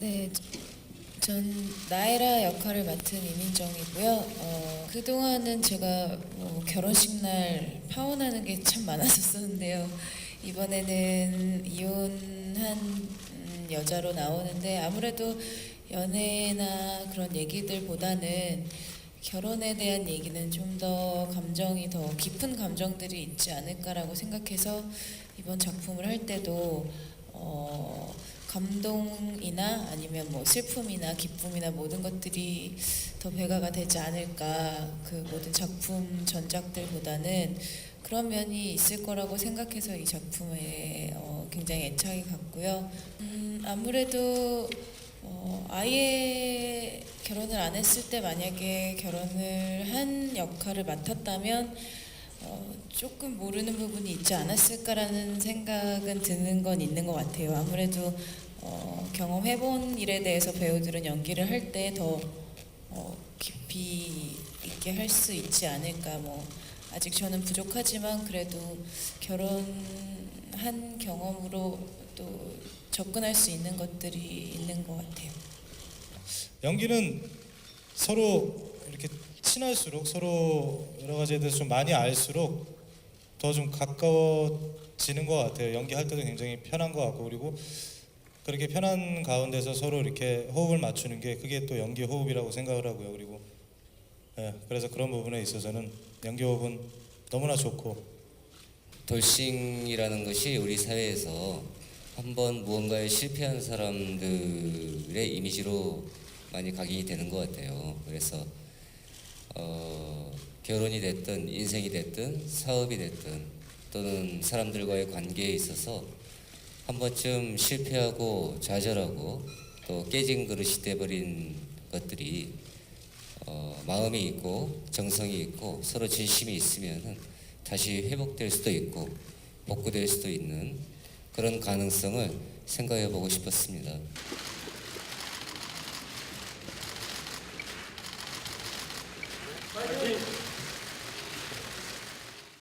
네, 전 나에라 역할을 맡은 이민정이고요. 어, 그동안은 제가 뭐 결혼식 날 파혼하는 게 참 많았었는데요. 이번에는 이혼한 음, 여자로 나오는데 아무래도 연애나 그런 얘기들보다는 결혼에 대한 얘기는 좀 더 감정이 더 깊은 감정들이 있지 않을까라고 생각해서 이번 작품을 할 때도 어, 감동이나 아니면 뭐 슬픔이나 기쁨이나 모든 것들이 더 배가가 되지 않을까 그 모든 작품 전작들보다는 그런 면이 있을 거라고 생각해서 이 작품에 어, 굉장히 애착이 갔고요. 음, 아무래도 어, 아예 결혼을 안 했을 때 만약에 결혼을 한 역할을 맡았다면 어, 조금 모르는 부분이 있지 않았을까라는 생각은 드는 건 있는 것 같아요. 아무래도 어, 경험해본 일에 대해서 배우들은 연기를 할 때 더 어, 깊이 있게 할 수 있지 않을까. 뭐 아직 저는 부족하지만 그래도 결혼한 경험으로 또 접근할 수 있는 것들이 있는 것 같아요. 연기는 서로 이렇게 친할수록 서로 여러 가지에 대해서 좀 많이 알수록 더 좀 가까워지는 것 같아요. 연기할 때도 굉장히 편한 것 같고 그리고 그렇게 편한 가운데서 서로 이렇게 호흡을 맞추는 게 그게 또 연기 호흡이라고 생각을 하고요. 그리고 예, 그래서 그런 부분에 있어서는 연기 호흡은 너무나 좋고 돌싱이라는 것이 우리 사회에서 한번 무언가에 실패한 사람들의 이미지로 많이 각인이 되는 것 같아요. 그래서 어, 결혼이 됐든 인생이 됐든 사업이 됐든 또는 사람들과의 관계에 있어서 한 번쯤 실패하고 좌절하고 또 깨진 그릇이 돼버린 것들이 어, 마음이 있고 정성이 있고 서로 진심이 있으면은 다시 회복될 수도 있고 복구될 수도 있는 그런 가능성을 생각해 보고 싶었습니다.